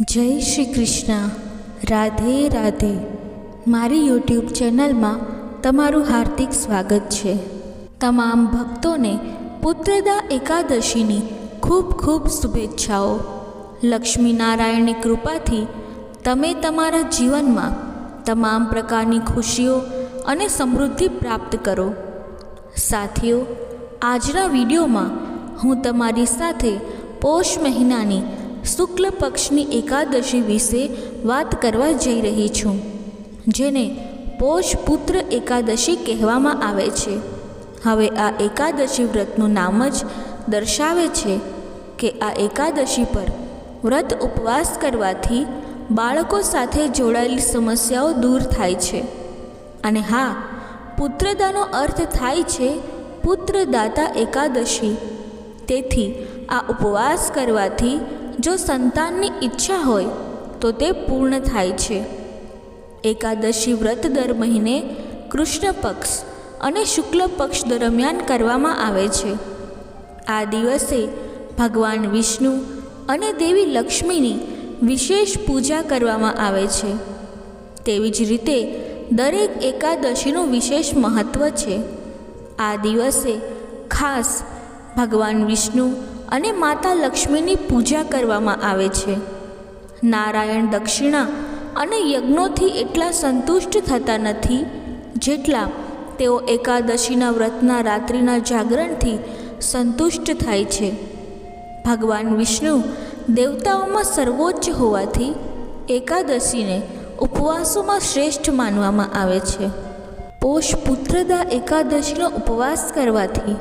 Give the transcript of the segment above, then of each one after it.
જય શ્રી કૃષ્ણ. રાધે રાધે. મારી યુટ્યુબ ચેનલમાં તમારું હાર્દિક સ્વાગત છે. તમામ ભક્તોને પુત્રદા એકાદશીની ખૂબ ખૂબ શુભેચ્છાઓ. લક્ષ્મીનારાયણની કૃપાથી તમે તમારા જીવનમાં તમામ પ્રકારની ખુશીઓ અને સમૃદ્ધિ પ્રાપ્ત કરો. સાથીઓ, આજના વિડીયોમાં હું તમારી સાથે પોષ મહિનાની શુક્લ પક્ષની એકાદશી વિશે વાત કરવા જઈ રહી છું, જેને પોષ પુત્ર એકાદશી કહેવામાં આવે છે. હવે આ એકાદશી વ્રતનું નામ જ દર્શાવે છે કે આ એકાદશી પર વ્રત ઉપવાસ કરવાથી બાળકો સાથે જોડાયેલી સમસ્યાઓ દૂર થાય છે. અને હા, પુત્રદાનો અર્થ થાય છે પુત્રદાતા એકાદશી. તેથી આ ઉપવાસ કરવાથી જો સંતાનની ઈચ્છા હોય, તો તે પૂર્ણ થાય છે. એકાદશી વ્રત દર મહિને કૃષ્ણ પક્ષ અને શુક્લ પક્ષ દરમિયાન કરવામાં આવે છે. આ દિવસે ભગવાન વિષ્ણુ અને દેવી લક્ષ્મીની વિશેષ પૂજા કરવામાં આવે છે. તેવી જ રીતે દરેક એકાદશીનું વિશેષ મહત્ત્વ છે. આ દિવસે ખાસ ભગવાન વિષ્ણુ અને માતા લક્ષ્મીની પૂજા કરવામાં આવે છે. નારાયણ દક્ષિણા અને યજ્ઞોથી એટલા સંતુષ્ટ થતા નથી જેટલા તેઓ એકાદશીના વ્રતના રાત્રિના જાગરણથી સંતુષ્ટ થાય છે. ભગવાન વિષ્ણુ દેવતાઓમાં સર્વોચ્ચ હોવાથી એકાદશીને ઉપવાસોમાં શ્રેષ્ઠ માનવામાં આવે છે. પોષ પુત્રદા એકાદશીનો ઉપવાસ કરવાથી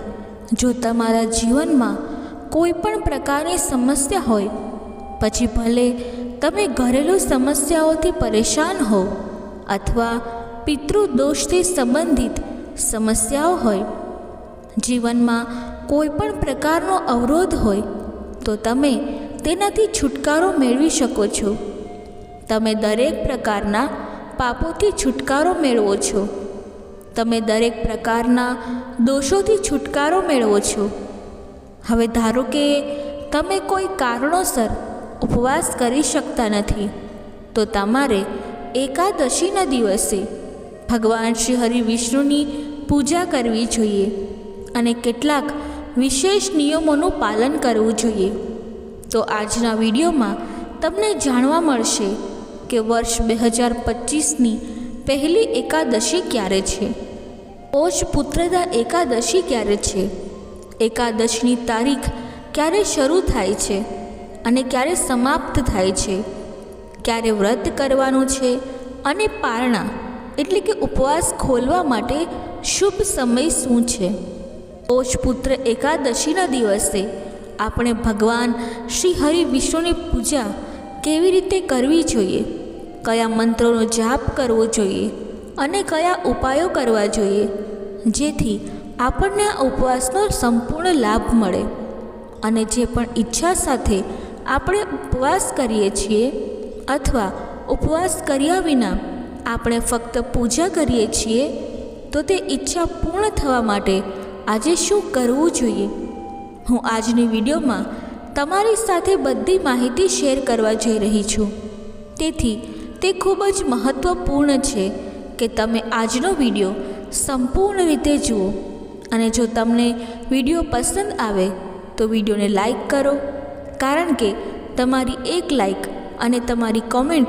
જો તમારા જીવનમાં કોઈ પણ પ્રકારની સમસ્યા હોય, પછી ભલે તમે ઘરેલું સમસ્યાઓથી પરેશાન હો અથવા પિતૃદોષથી સંબંધિત સમસ્યાઓ હોય, જીવનમાં કોઈ પણ પ્રકારનો અવરોધ હોય, તો તમે તેનાથી છુટકારો મેળવી શકો છો. તમે દરેક પ્રકારના પાપોથી છુટકારો મેળવો છો. તમે દરેક પ્રકારના દોષોથી છુટકારો મેળવો છો. હવે ધારો કે તમે કોઈ કારણોસર ઉપવાસ કરી શકતા નથી, તો તમારે એકાદશીના દિવસે ભગવાન શ્રી હરિ વિષ્ણુની પૂજા કરવી જોઈએ અને કેટલાક વિશેષ નિયમોનું પાલન કરવું જોઈએ. તો આજના વિડીયોમાં તમને જાણવા મળશે કે વર્ષ બે હજાર પચીસની પહેલી એકાદશી ક્યારે છે? પોષ પુત્રદા એકાદશી ક્યારે છે? એકાદશની તારીખ ક્યારે શરૂ થાય છે અને ક્યારે સમાપ્ત થાય છે? ક્યારે વ્રત કરવાનું છે અને પારણા, એટલે કે ઉપવાસ ખોલવા માટે શુભ સમય શું છે? પોષપુત્ર એકાદશીના દિવસે આપણે ભગવાન શ્રી હરિ વિષ્ણુની પૂજા કેવી રીતે કરવી જોઈએ? કયા મંત્રોનો જાપ કરવો જોઈએ અને કયા ઉપાયો કરવા જોઈએ, જેથી આપણને આ ઉપવાસનો સંપૂર્ણ લાભ મળે. અને જે પણ ઈચ્છા સાથે આપણે ઉપવાસ કરીએ છીએ અથવા ઉપવાસ કર્યા વિના આપણે ફક્ત પૂજા કરીએ છીએ, તો તે ઈચ્છા પૂર્ણ થવા માટે આજે શું કરવું જોઈએ? હું આજની વિડીયોમાં તમારી સાથે બધી માહિતી શેર કરવા જઈ રહી છું. તેથી તે ખૂબ જ મહત્ત્વપૂર્ણ છે કે તમે આજનો વીડિયો સંપૂર્ણ રીતે જુઓ. અને જો તમને વીડિયો પસંદ આવે, તો વિડીયોને લાઈક કરો. કારણ કે તમારી એક લાઈક અને તમારી કોમેન્ટ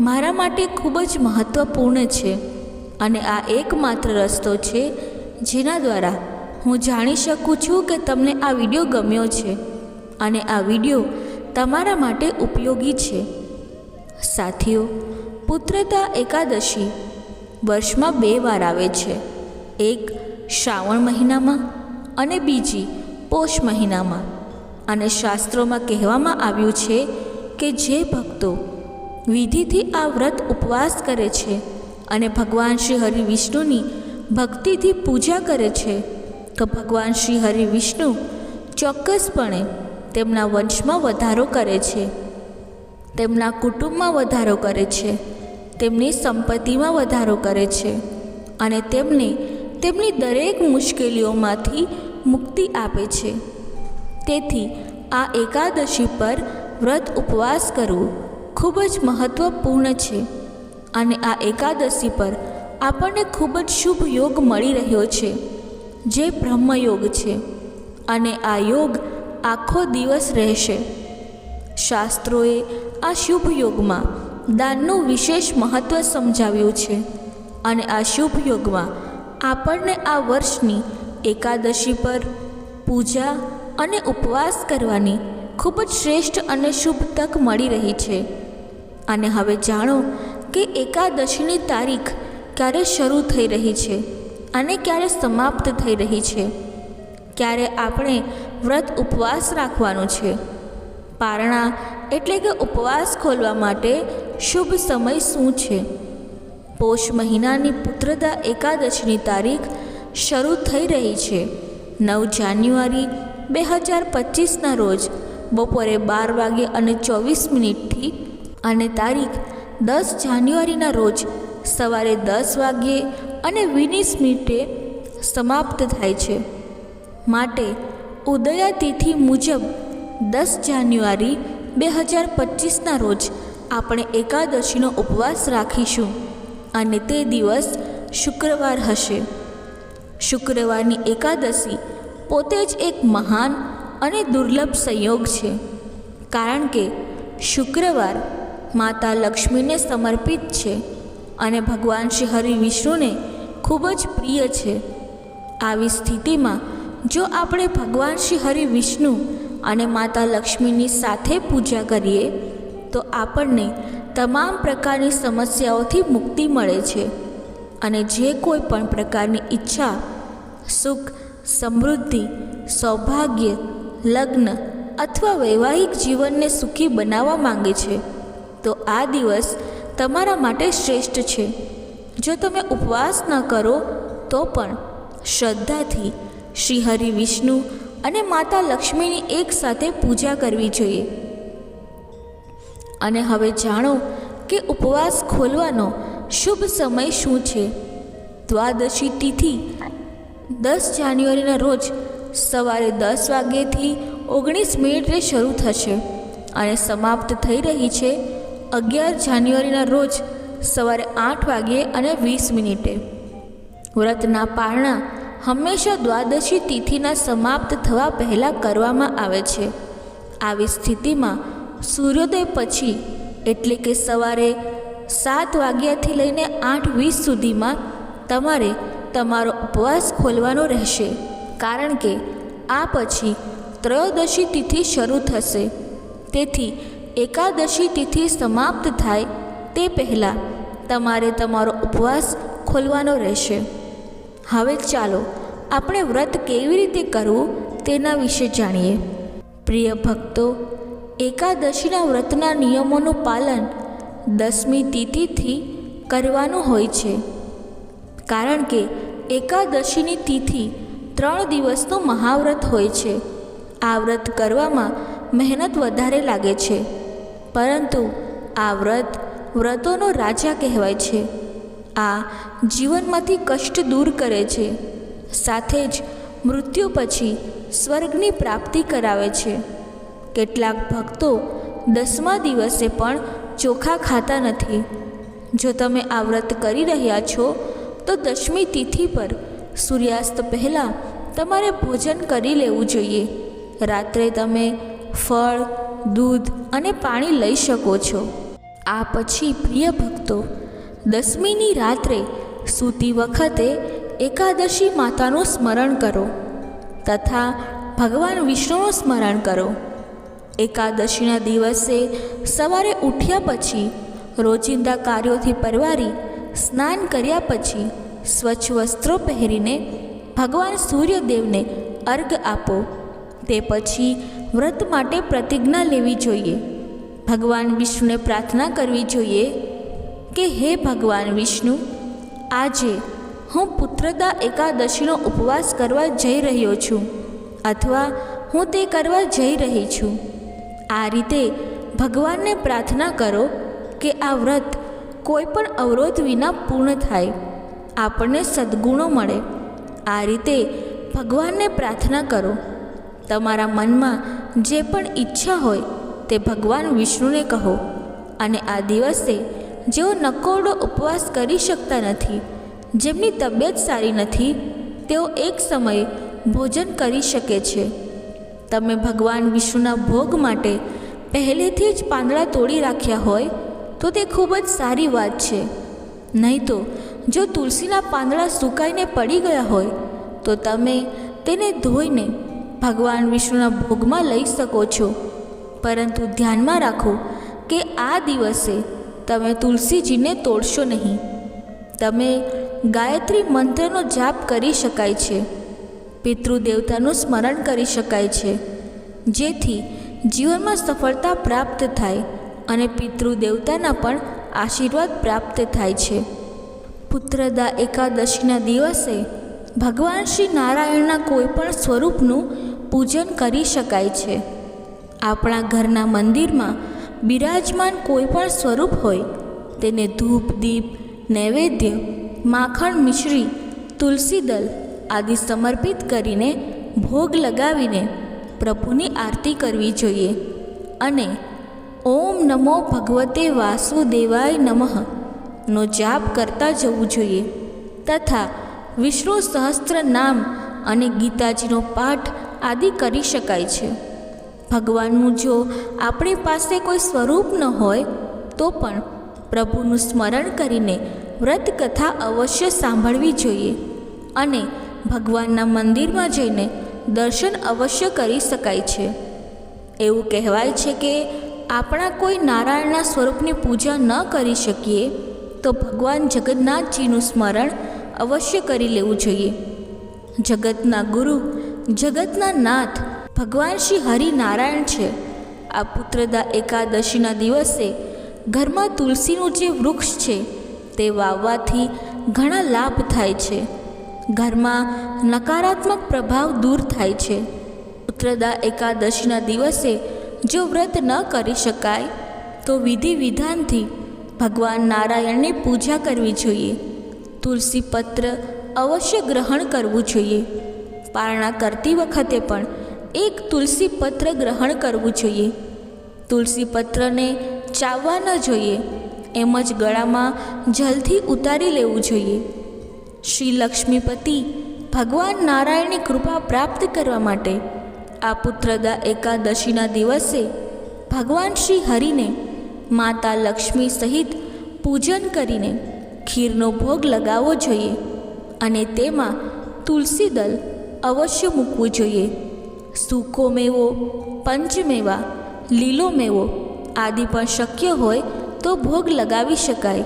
મારા માટે ખૂબ જ મહત્ત્વપૂર્ણ છે. અને આ એકમાત્ર રસ્તો છે જેના દ્વારા હું જાણી શકું છું કે તમને આ વીડિયો ગમ્યો છે. અને આ વીડિયો તમારા માટે ઉપયોગી છે. સાથીઓ, પુત્રતા એકાદશી વર્ષમાં બે વાર આવે છે. એક શ્રાવણ મહિનામાં અને બીજી પોષ મહિનામાં. અને શાસ્ત્રોમાં કહેવામાં આવ્યું છે કે જે ભક્તો વિધિથી આ વ્રત ઉપવાસ કરે છે અને ભગવાન શ્રી હરિ વિષ્ણુની ભક્તિથી પૂજા કરે છે, તો ભગવાન શ્રી હરિ વિષ્ણુ ચોક્કસપણે તેમના વંશમાં વધારો કરે છે. તેમના કુટુંબમાં વધારો કરે છે, તેમની સંપત્તિમાં વધારો કરે છે અને તેમને તેમની દરેક મુશ્કેલીઓમાંથી મુક્તિ આપે છે. તેથી આ એકાદશી પર વ્રત ઉપવાસ કરવું ખૂબ જ મહત્ત્વપૂર્ણ છે અને આ એકાદશી પર આપણને ખૂબ જ શુભ યોગ મળી રહ્યો છે, જે બ્રહ્મયોગ છે અને આ યોગ આખો દિવસ રહેશે. શાસ્ત્રોએ આ શુભ યોગમાં દાનનું વિશેષ મહત્ત્વ સમજાવ્યું છે. અને આ શુભ યોગમાં આપણને આ વર્ષની એકાદશી પર પૂજા અને ઉપવાસ કરવાની ખૂબ જ શ્રેષ્ઠ અને શુભ તક મળી રહી છે. અને હવે જાણો કે એકાદશીની તારીખ ક્યારે શરૂ થઈ રહી છે અને ક્યારે સમાપ્ત થઈ રહી છે. ક્યારે આપણે વ્રત ઉપવાસ રાખવાનું છે. પારણા એટલે કે ઉપવાસ ખોલવા માટે શુભ સમય શું છે? પોષ મહિનાની પુત્રદા એકાદશની તારીખ શરૂ થઈ રહી છે. નવ જાન્યુઆરી બે હજાર પચીસના રોજ બપોરે બાર વાગે અને ચોવીસ મિનિટથી અને તારીખ દસ જાન્યુઆરીના રોજ સવારે દસ વાગ્યે અને વીસ મિનિટે સમાપ્ત થાય છે. માટે ઉદયાતિથિ મુજબ દસ જાન્યુઆરી બે હજાર પચીસના રોજ આપણે એકાદશીનો ઉપવાસ રાખીશું અને તે દિવસ શુક્રવાર હશે. શુક્રવારની એકાદશી પોતે જ એક મહાન અને દુર્લભ સંયોગ છે, કારણ કે શુક્રવાર માતા લક્ષ્મીને સમર્પિત છે અને ભગવાન શ્રી હરિ વિષ્ણુને ખૂબ જ પ્રિય છે. આવી સ્થિતિમાં જો આપણે ભગવાન શ્રી હરિ વિષ્ણુ અને માતા લક્ષ્મીની સાથે પૂજા કરીએ, તો આપણને તમામ પ્રકારની સમસ્યાઓથી મુક્તિ મળે છે. અને જે કોઈ પણ પ્રકારની ઈચ્છા, સુખ, સમૃદ્ધિ, સૌભાગ્ય, લગ્ન અથવા વૈવાહિક જીવનને સુખી બનાવવા માંગે છે, તો આ દિવસ તમારા માટે શ્રેષ્ઠ છે. જો તમે ઉપવાસ ન કરો, તો પણ શ્રદ્ધાથી શ્રી હરિ વિષ્ણુ અને માતા લક્ષ્મીની એકસાથે પૂજા કરવી જોઈએ. અને હવે જાણો કે ઉપવાસ ખોલવાનો શુભ સમય શું છે? દ્વાદશી તિથિ, દસ જાન્યુઆરીના રોજ સવારે દસ વાગ્યેથી ઓગણીસ મિનિટે શરૂ થશે અને સમાપ્ત થઈ રહી છે અગિયાર જાન્યુઆરીના રોજ સવારે આઠ વાગ્યે અને વીસ મિનિટે. વ્રતના પારણા હંમેશા દ્વાદશી તિથિના સમાપ્ત થવા પહેલાં કરવામાં આવે છે. આવી સ્થિતિમાં સૂર્યોદય પછી, એટલે કે સવારે સાત વાગ્યાથી લઈને આઠ વીસ સુધીમાં તમારે તમારો ઉપવાસ ખોલવાનો રહેશે. કારણ કે આ પછી ત્રયોદશી તિથિ શરૂ થશે. તેથી એકાદશી તિથિ સમાપ્ત થાય તે પહેલાં તમારે તમારો ઉપવાસ ખોલવાનો રહેશે. હવે ચાલો આપણે વ્રત કેવી રીતે કરવું તેના વિશે જાણીએ. પ્રિય ભક્તો, એકાદશીના વ્રતના નિયમોનું પાલન દસમી તિથિથી કરવાનું હોય છે. કારણ કે એકાદશીની તિથિ ત્રણ દિવસનું મહાવ્રત હોય છે. આ વ્રત કરવામાં મહેનત વધારે લાગે છે. પરંતુ આ વ્રત વ્રતોનો રાજા કહેવાય છે. આ જીવનમાંથી કષ્ટ દૂર કરે છે. સાથે જ મૃત્યુ પછી સ્વર્ગની પ્રાપ્તિ કરાવે છે. કેટલાક ભક્તો દસમા દિવસે પણ ચોખા ખાતા નથી. જો તમે આ વ્રત કરી રહ્યા છો, તો દસમી તિથિ પર સૂર્યાસ્ત પહેલાં તમારે ભોજન કરી લેવું જોઈએ. રાત્રે તમે ફળ, દૂધ અને પાણી લઈ શકો છો. આ પછી પ્રિય ભક્તો દસમીની રાત્રે સૂતી વખતે એકાદશી માતાનું સ્મરણ કરો તથા ભગવાન વિષ્ણુનું સ્મરણ કરો. એકાદશીના દિવસે સવારે ઉઠ્યા પછી રોજિંદા કાર્યોથી પરવારી સ્નાન કર્યા પછી સ્વચ્છ વસ્ત્રો પહેરીને ભગવાન સૂર્યદેવને અર્ઘ આપો. તે પછી વ્રત માટે પ્રતિજ્ઞા લેવી જોઈએ. ભગવાન વિષ્ણુને પ્રાર્થના કરવી જોઈએ કે હે ભગવાન વિષ્ણુ, આજે હું પુત્રદા એકાદશીનો ઉપવાસ કરવા જઈ રહ્યો છું, અથવા હું તે કરવા જઈ રહી છું. આ રીતે ભગવાનને પ્રાર્થના કરો કે આ વ્રત કોઈ પણ અવરોધ વિના પૂર્ણ થાય, આપણને સદ્ગુણો મળે. આ રીતે ભગવાનને પ્રાર્થના કરો. તમારા મનમાં જે પણ ઈચ્છા હોય તે ભગવાન વિષ્ણુને કહો, અને આ દિવસે જેઓ નકોરડો ઉપવાસ કરી શકતા નથી, જેમની તબિયત સારી નથી, તેઓ એક સમયે ભોજન કરી શકે છે. તમે ભગવાન વિષ્ણુના ભોગ માટે પહેલેથી જ પાંદડા તોડી રાખ્યા હોય, તો તે ખૂબ જ સારી વાત છે. નહીં તો, જો તુલસીના પાંદડા સુકાઈને પડી ગયા હોય, તો તમે તેને ધોઈને ભગવાન વિષ્ણુના ભોગમાં લઈ શકો છો. પરંતુ ધ્યાનમાં રાખો કે આ દિવસે તમે તુલસીજીને તોડશો નહીં. તમે ગાયત્રી મંત્રનો જાપ કરી શકાય છે. પિતૃદેવતાનું સ્મરણ કરી શકાય છે. જેથી જીવનમાં સફળતા પ્રાપ્ત થાય અને પિતૃદેવતાના પણ આશીર્વાદ પ્રાપ્ત થાય છે. પુત્રદા એકાદશીના દિવસે ભગવાન શ્રી નારાયણના કોઈ પણ સ્વરૂપનું પૂજન કરી શકાય છે. આપણા ઘરના મંદિરમાં બિરાજમાન કોઈ પણ સ્વરૂપ હોય, તેને ધૂપ, દીપ, નૈવેદ્ય, માખણ મિશ્રી, તુલસી દલ આદિ સમર્પિત કરીને ભોગ લગાવીને પ્રભુની આરતી કરવી જોઈએ. અને ઓમ નમો ભગવતે વાસુદેવાય નમઃ નો જાપ કરતા જવું જોઈએ. તથા વિષ્ણુ સહસ્ત્ર નામ અને ગીતાજીનો પાઠ આદિ કરી શકાય છે. ભગવાનનું જો આપણી પાસે કોઈ સ્વરૂપ ન હોય, તો પણ પ્રભુનું સ્મરણ કરીને વ્રત કથા અવશ્ય સાંભળવી જોઈએ અને ભગવાનના મંદિરમાં જઈને દર્શન અવશ્ય કરી શકાય છે. એવું કહેવાય છે કે આપણા કોઈ નારાયણના સ્વરૂપની પૂજા ન કરી શકીએ, તો ભગવાન જગન્નાથજીનું સ્મરણ અવશ્ય કરી લેવું જોઈએ. જગતના ગુરુ, જગતના નાથ ભગવાન શ્રી હરિનારાયણ છે. આ પુત્રદા એકાદશીના દિવસે ઘરમાં તુલસીનું જે વૃક્ષ છે, તે વાવવાથી ઘણા લાભ થાય છે. ઘરમાં નકારાત્મક પ્રભાવ દૂર થાય છે. પુત્રદા એકાદશીના દિવસે જો વ્રત ન કરી શકાય, તો વિધિ વિધાનથી ભગવાન નારાયણની પૂજા કરવી જોઈએ. તુલસી પત્ર અવશ્ય ગ્રહણ કરવું જોઈએ. પારણા કરતી વખતે પણ એક તુલસી પત્ર ગ્રહણ કરવું જોઈએ. તુલસી પત્રને ચાવવા ન જોઈએ, એમ જ ગળામાં જલથી ઉતારી લેવું જોઈએ. શ્રી લક્ષ્મીપતિ ભગવાન નારાયણની કૃપા પ્રાપ્ત કરવા માટે આ પુત્રદા એકાદશીના દિવસે ભગવાન શ્રી હરિને માતા લક્ષ્મી સહિત પૂજન કરીને ખીરનો ભોગ લગાવવો જોઈએ અને તેમાં તુલસી દલ અવશ્ય મૂકવું જોઈએ. સૂકો મેવો પંચમેવા લીલો મેવો આદિ પણ શક્ય હોય તો ભોગ લગાવી શકાય.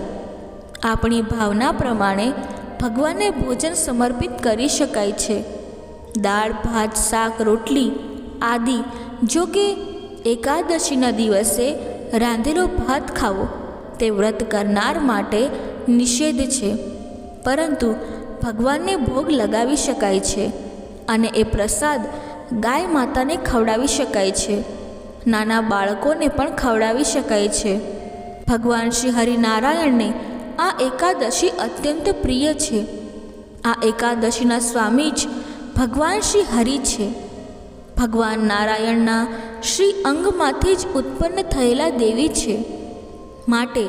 આપણી ભાવના પ્રમાણે ભગવાનને ભોજન સમર્પિત કરી શકાય છે. દાળ, ભાત, શાક, રોટલી આદિ જો કે એકાદશીના દિવસે રાંધેલો ભાત ખાવો તે વ્રત કરનાર માટે નિષેધ છે. પરંતુ ભગવાનને ભોગ લગાવી શકાય છે અને એ પ્રસાદ ગાય માતાને ખવડાવી શકાય છે. નાના બાળકોને પણ ખવડાવી શકાય છે. ભગવાન શ્રી હરિનારાયણને આ એકાદશી અત્યંત પ્રિય છે. આ એકાદશીના સ્વામી જ ભગવાન શ્રી હરિ છે. ભગવાન નારાયણના શ્રી અંગમાંથી જ ઉત્પન્ન થયેલા દેવી છે. માટે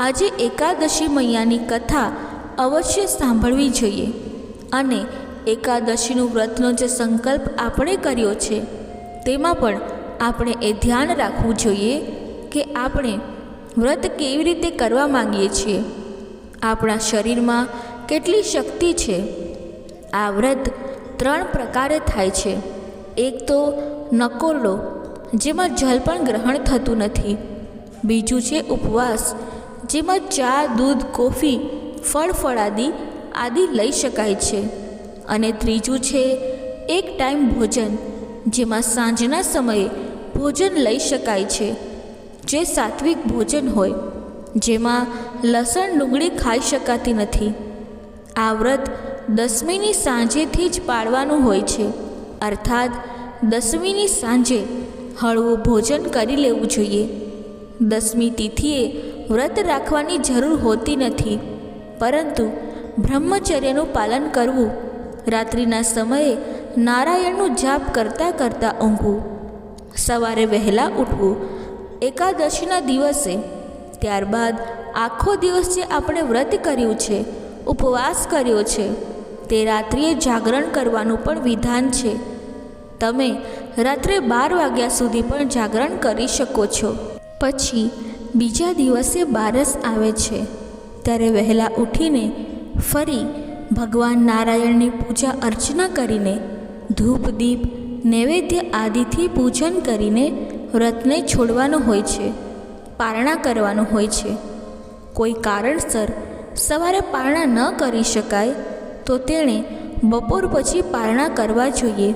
આજે એકાદશી મૈયાની કથા અવશ્ય સાંભળવી જોઈએ. અને એકાદશીનું વ્રતનો જે સંકલ્પ આપણે કર્યો છે, તેમાં પણ આપણે એ ધ્યાન રાખવું જોઈએ કે આપણે વ્રત કેવી રીતે કરવા માંગીએ છીએ. આપણા શરીરમાં કેટલી શક્તિ છે? આ વ્રત ત્રણ પ્રકારે થાય છે. એક તો નકોરડો, જેમાં જલ પણ ગ્રહણ થતું નથી. બીજું છે ઉપવાસ, જેમાં ચા, દૂધ, કોફી, ફળ, ફળાદી આદિ લઈ શકાય છે. અને ત્રીજું છે, એક ટાઈમ ભોજન, જેમાં સાંજના સમયે ભોજન લઈ શકાય છે, જે સાત્વિક ભોજન હોય, જેમાં લસણ ડુંગળી ખાઈ શકાતી નથી. આ વ્રત દસમીની સાંજેથી જ પાળવાનું હોય છે, અર્થાત દસમીની સાંજે હળવું ભોજન કરી લેવું જોઈએ. દસમી તિથિએ વ્રત રાખવાની જરૂર હોતી નથી, પરંતુ બ્રહ્મચર્યનું પાલન કરવું રાત્રિના સમયે નારાયણનું જાપ કરતાં કરતાં ઊંઘવું. સવારે વહેલા ઉઠવું. એકાદશીના દિવસે ત્યારબાદ આખો દિવસ જે આપણે વ્રત કર્યું છે, ઉપવાસ કર્યો છે, તે રાત્રિએ જાગરણ કરવાનું પણ વિધાન છે. તમે રાત્રે બાર વાગ્યા સુધી પણ જાગરણ કરી શકો છો. પછી બીજા દિવસે બારસ આવે છે. ત્યારે વહેલા ઉઠીને ફરી ભગવાન નારાયણની પૂજા અર્ચના કરીને ધૂપ, દીપ, નૈવેદ્ય આદિથી પૂજન કરીને વ્રતને છોડવાનું હોય છે, પારણા કરવાનું હોય છે. કોઈ કારણસર સવારે પારણા ન કરી શકાય તો તેણે બપોર પછી પારણા કરવા જોઈએ.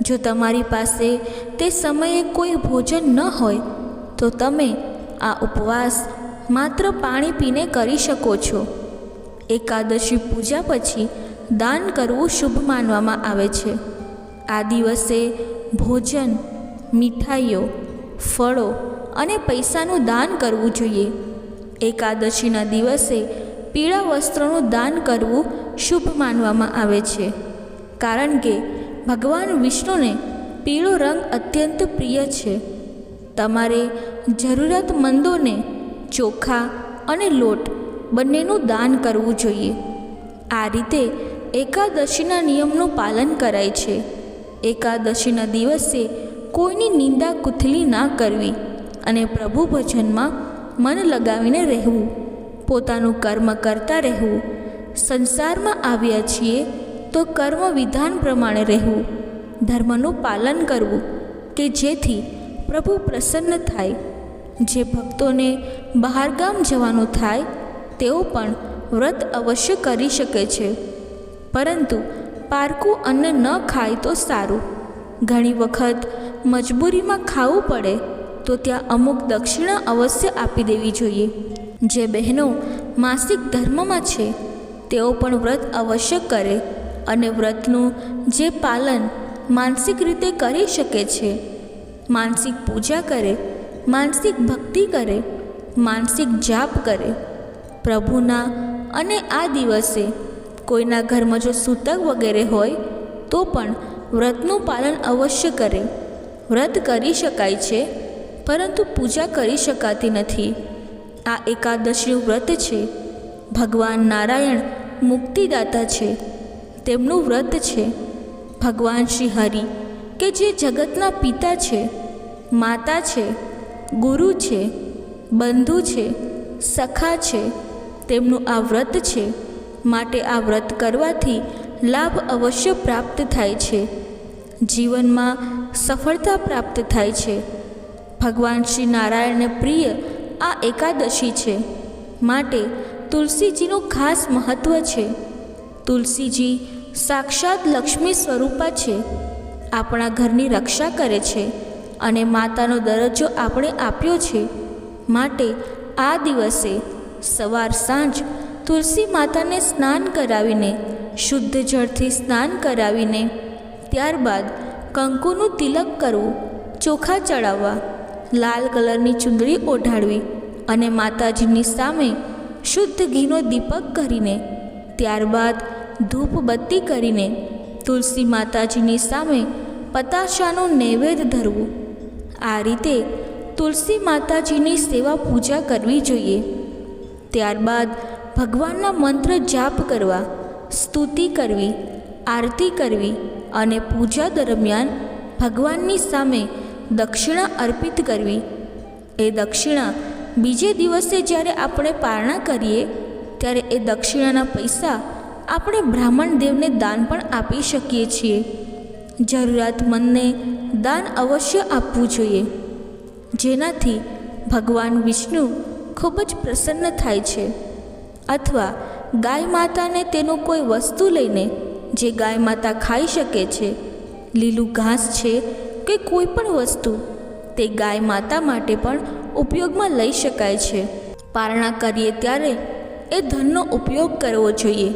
જો તમારી પાસે તે સમયે કોઈ ભોજન ન હોય તો તમે આ ઉપવાસ માત્ર પાણી પીને કરી શકો છો. એકાદશી પૂજા પછી દાન કરવું શુભ માનવામાં આવે છે. આ દિવસે ભોજન, મીઠાઈઓ, ફળો અને પૈસાનું દાન કરવું જોઈએ. એકાદશીના દિવસે પીળા વસ્ત્રોનું દાન કરવું શુભ માનવામાં આવે છે. કારણ કે ભગવાન વિષ્ણુને પીળો રંગ અત્યંત પ્રિય છે. તમારે જરૂરતમંદોને ચોખા અને લોટ બંનેનું દાન કરવું જોઈએ. આ રીતે એકાદશીના નિયમનું પાલન કરાય છે. એકાદશીના દિવસે કોઈની નિંદા કુથલી ના કરવી અને પ્રભુ ભજનમાં મન લગાવીને રહેવું, પોતાનું કર્મ કરતા રહેવું. સંસારમાં આવ્યા છીએ તો કર્મ વિધાન પ્રમાણે રહેવું. ધર્મનું પાલન કરવું કે જેથી પ્રભુ પ્રસન્ન થાય. જે ભક્તોને બહારગામ જવાનું થાય તેઓ પણ વ્રત અવશ્ય કરી શકે છે. પરંતુ પારકું અન્ન ન ખાય તો સારું. ઘણી વખત મજબૂરીમાં ખાવું પડે તો ત્યાં અમુક દક્ષિણા અવશ્ય આપી દેવી જોઈએ. જે બહેનો માસિક ધર્મમાં છે, તેઓ પણ વ્રત અવશ્ય કરે અને વ્રતનું જે પાલન માનસિક રીતે કરી શકે છે, માનસિક પૂજા કરે, માનસિક ભક્તિ કરે, માનસિક જાપ કરે. પ્રભુના અને આ દિવસે કોઈના ઘરમાં જો સૂતક વગેરે હોય, તો પણ વ્રતનું પાલન અવશ્ય કરે. વ્રત કરી શકાય છે, પરંતુ પૂજા કરી શકાતી નથી. આ એકાદશીનું વ્રત છે. ભગવાન નારાયણ મુક્તિદાતા છે. તેમનું વ્રત છે. ભગવાન શ્રી હરિ, કે જે જગતના પિતા છે, માતા છે, ગુરુ છે, બંધુ છે, સખા છે તેમનું આ વ્રત છે, માટે આ વ્રત કરવાથી લાભ અવશ્ય પ્રાપ્ત થાય છે. જીવનમાં સફળતા પ્રાપ્ત થાય છે. ભગવાન શ્રી નારાયણને પ્રિય આ એકાદશી છે, માટે તુલસીજીનું ખાસ મહત્ત્વ છે. તુલસીજી સાક્ષાત લક્ષ્મી સ્વરૂપા છે, આપણા ઘરની રક્ષા કરે છે અને માતાનો દરજ્જો આપણે આપ્યો છે, માટે આ દિવસે સવાર સાંજ તુલસી માતાને સ્નાન કરાવીને, શુદ્ધ જળથી સ્નાન કરાવીને, ત્યારબાદ કંકુનું તિલક કરવું, ચોખા ચડાવવા, લાલ કલરની ચુંદડી ઓઢાડવી અને માતાજીની સામે શુદ્ધ ઘીનો દીપક કરીને, ત્યારબાદ ધૂપ બત્તી કરીને તુલસી માતાજીની સામે પતાશાનું નૈવેદ્ય ધરવું. આ રીતે તુલસી માતાજીની સેવા પૂજા કરવી જોઈએ. ત્યારબાદ ભગવાનના મંત્ર જાપ કરવા, સ્તુતિ કરવી, આરતી કરવી અને પૂજા દરમિયાન ભગવાનની સામે દક્ષિણા અર્પિત કરવી. એ દક્ષિણા બીજે દિવસે જ્યારે આપણે પારણા કરીએ, ત્યારે એ દક્ષિણાના પૈસા આપણે બ્રાહ્મણ દેવને દાન પણ આપી શકીએ છીએ. જરૂરિયાતમંદને દાન અવશ્ય આપવું જોઈએ. જેનાથી ભગવાન વિષ્ણુ ખૂબ જ પ્રસન્ન થાય છે. અથવા ગાય માતાને તેનું કોઈ વસ્તુ લઈને જે ગાય માતા ખાઈ શકે છે, લીલું ઘાસ છે કે કોઈ પણ વસ્તુ, તે ગાય માતા માટે પણ ઉપયોગમાં લઈ શકાય છે. પારણા કરીએ ત્યારે એ ધનનો ઉપયોગ કરવો જોઈએ.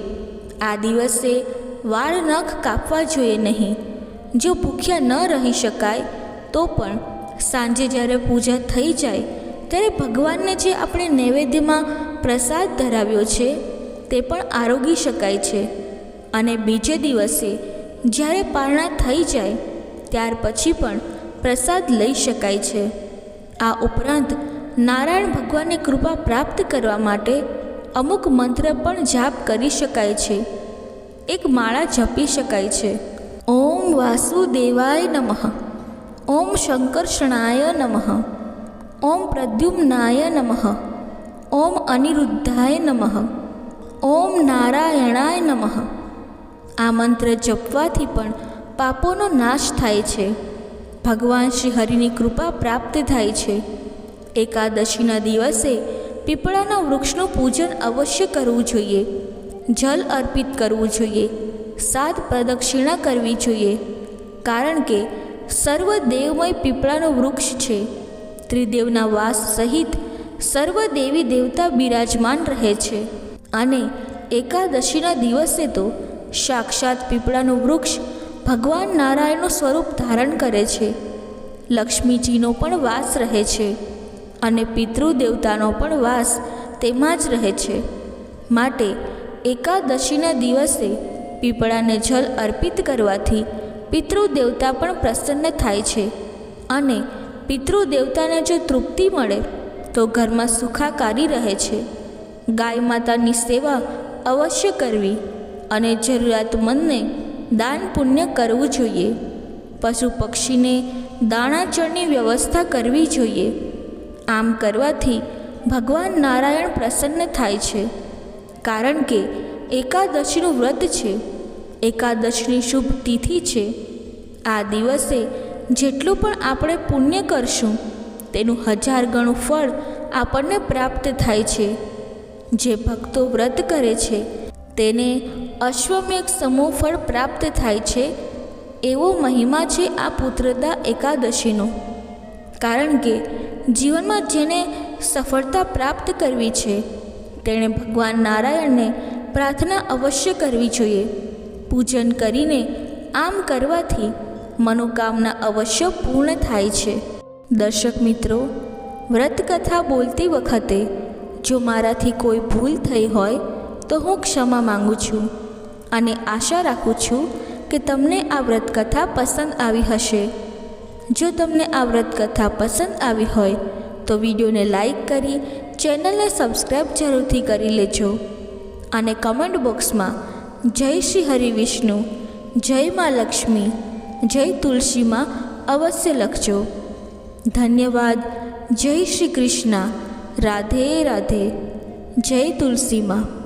આ દિવસે વાળ નખ કાપવા જોઈએ નહીં. જો ભૂખ્યા ન રહી શકાય, તો પણ સાંજે જ્યારે પૂજા થઈ જાય ત્યારે ભગવાનને જે આપણે નૈવેદ્યમાં પ્રસાદ ધરાવ્યો છે, તે પણ આરોગી શકાય છે. અને બીજે દિવસે, જ્યારે પારણા થઈ જાય, ત્યાર પછી પણ પ્રસાદ લઈ શકાય છે. આ ઉપરાંત, નારાયણ ભગવાનની કૃપા પ્રાપ્ત કરવા માટે અમુક મંત્ર પણ જાપ કરી શકાય છે. એક માળા જપી શકાય છે. ઓમ વાસુદેવાય નમઃ. ઓમ શંકર્ષણાય નમઃ. ઓમ પ્રદ્યુમ્નાય નમઃ. ઓમ અનિરુદ્ધાય નમઃ. ઓમ નારાયણાય નમઃ. આ મંત્ર જપવાથી પણ પાપોનો નાશ થાય છે. ભગવાન શ્રી હરિની કૃપા પ્રાપ્ત થાય છે. એકાદશીના દિવસે પીપળાના વૃક્ષનું પૂજન અવશ્ય કરવું જોઈએ. જલ અર્પિત કરવું જોઈએ. સાત પ્રદક્ષિણા કરવી જોઈએ. કારણ કે સર્વ દેવમય પીપળાનું વૃક્ષ છે. ત્રિદેવના વાસ સહિત સર્વ દેવી દેવતા બિરાજમાન રહે છે. અને એકાદશીના દિવસે તો સાક્ષાત પીપળાનું વૃક્ષ ભગવાન નારાયણનું સ્વરૂપ ધારણ કરે છે. લક્ષ્મીજીનો પણ વાસ રહે છે અને પિતૃદેવતાનો પણ વાસ તેમાં જ રહે છે. માટે એકાદશીના દિવસે પીપળાને જલ અર્પિત કરવાથી પિતૃદેવતા પણ પ્રસન્ન થાય છે. અને પિતૃદેવતાને જો તૃપ્તિ મળે, તો ઘરમાં સુખાકારી રહે છે. ગાય માતાની સેવા અવશ્ય કરવી અને જરૂરિયાતમંદને દાન પુણ્ય કરવું જોઈએ. પશુ પક્ષીને દાણાચળની વ્યવસ્થા કરવી જોઈએ. આમ કરવાથી ભગવાન નારાયણ પ્રસન્ન થાય છે. કારણ કે એકાદશીનું વ્રત છે. એકાદશીની શુભ તિથિ છે. આ દિવસે જેટલું પણ આપણે પુણ્ય કરશું, તેનું હજાર ગણું ફળ આપણને પ્રાપ્ત થાય છે. જે ભક્તો વ્રત કરે છે, તેને અશ્વમેઘ સમૂહ ફળ પ્રાપ્ત થાય છે, એવો મહિમા છે આ પુત્રદા એકાદશીનો. કારણ કે જીવનમાં જેને સફળતા પ્રાપ્ત કરવી છે, તેણે ભગવાન નારાયણને પ્રાર્થના અવશ્ય કરવી જોઈએ. પૂજન કરીને આમ કરવાથી મનોકામના અવશ્ય પૂર્ણ થાય છે. દર્શક મિત્રો, વ્રતકથા બોલતી વખતે જો મારાથી કોઈ ભૂલ થઈ હોય, તો હું ક્ષમા માંગુ છું અને આશા રાખું છું કે તમને આ વ્રતકથા પસંદ આવી હશે. જો તમને આ વ્રતકથા પસંદ આવી હોય, તો વિડીયોને લાઈક કરી, ચેનલને સબસ્ક્રાઈબ જરૂરથી કરી લેજો અને કમેન્ટ બોક્સમાં જય શ્રી હરિ વિષ્ણુ જય મા લક્ષ્મી જય તુલસીમાં અવશ્ય લખજો. ધન્યવાદ. જય શ્રી કૃષ્ણ. રાધે રાધે. જય તુલસીમાં.